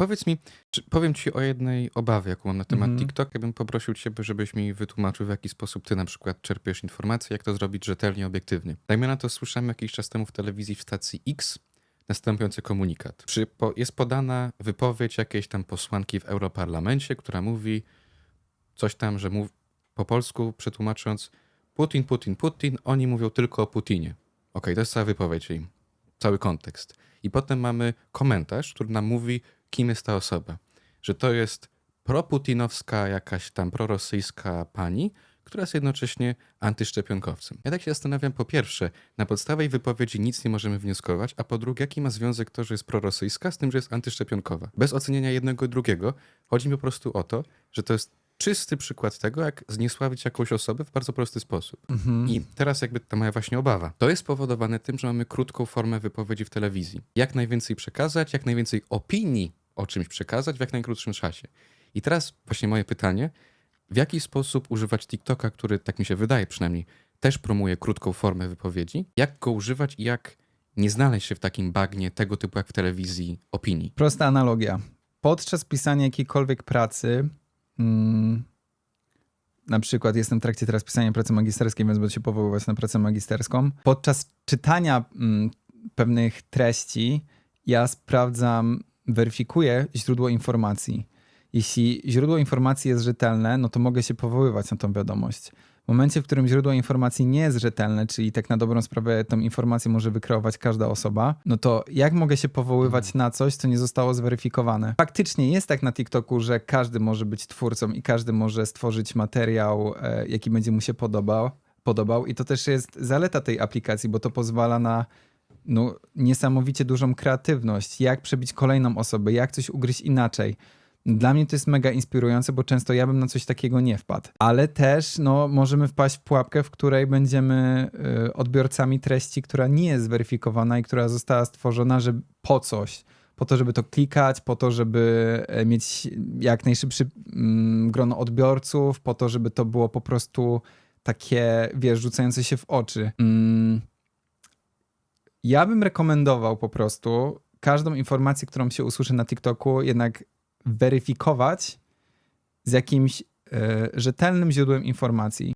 Powiedz mi, czy powiem ci o jednej obawie, jaką mam na temat Mhm. TikTok. Ja bym poprosił ciebie, żebyś mi wytłumaczył, w jaki sposób ty na przykład czerpiesz informacje, jak to zrobić rzetelnie, obiektywnie. Dajmy na to, słyszałem jakiś czas temu w telewizji w stacji X następujący komunikat. Przy, po, jest podana wypowiedź jakiejś tam posłanki w Europarlamencie, która mówi coś tam, że mów, po polsku przetłumacząc Putin, Putin, Putin, oni mówią tylko o Putinie. Okej, to jest cała wypowiedź jej, cały kontekst. I potem mamy komentarz, który nam mówi, kim jest ta osoba. Że to jest proputinowska, jakaś tam prorosyjska pani, która jest jednocześnie antyszczepionkowcem. Ja tak się zastanawiam, po pierwsze, na podstawie jej wypowiedzi nic nie możemy wnioskować, a po drugie, jaki ma związek to, że jest prorosyjska z tym, że jest antyszczepionkowa. Bez oceniania jednego i drugiego, chodzi mi po prostu o to, że to jest czysty przykład tego, jak zniesławić jakąś osobę w bardzo prosty sposób. Mhm. I teraz jakby ta moja właśnie obawa. To jest spowodowane tym, że mamy krótką formę wypowiedzi w telewizji. Jak najwięcej przekazać, jak najwięcej opinii o czymś przekazać w jak najkrótszym czasie. I teraz właśnie moje pytanie, w jaki sposób używać TikToka, który, tak mi się wydaje przynajmniej, też promuje krótką formę wypowiedzi, jak go używać i jak nie znaleźć się w takim bagnie tego typu jak w telewizji opinii. Prosta analogia. Podczas pisania jakiejkolwiek pracy, mm, na przykład jestem w trakcie teraz pisania pracy magisterskiej, więc będę się powoływać na pracę magisterską. Podczas czytania mm, pewnych treści ja sprawdzam, weryfikuję źródło informacji. Jeśli źródło informacji jest rzetelne, no to mogę się powoływać na tą wiadomość. W momencie, w którym źródło informacji nie jest rzetelne, czyli tak na dobrą sprawę tą informację może wykreować każda osoba, no to jak mogę się powoływać na coś, co nie zostało zweryfikowane? Faktycznie jest tak na TikToku, że każdy może być twórcą i każdy może stworzyć materiał, e, jaki będzie mu się podobał, podobał. I to też jest zaleta tej aplikacji, bo to pozwala na no, niesamowicie dużą kreatywność, jak przebić kolejną osobę, jak coś ugryźć inaczej. Dla mnie to jest mega inspirujące, bo często ja bym na coś takiego nie wpadł. Ale też no, możemy wpaść w pułapkę, w której będziemy y, odbiorcami treści, która nie jest zweryfikowana i która została stworzona że po coś. Po to, żeby to klikać, po to, żeby e, mieć jak najszybszy mm, grono odbiorców, po to, żeby to było po prostu takie, wiesz, rzucające się w oczy. Mm. Ja bym rekomendował po prostu każdą informację, którą się usłyszy na TikToku, jednak weryfikować z jakimś e, rzetelnym źródłem informacji.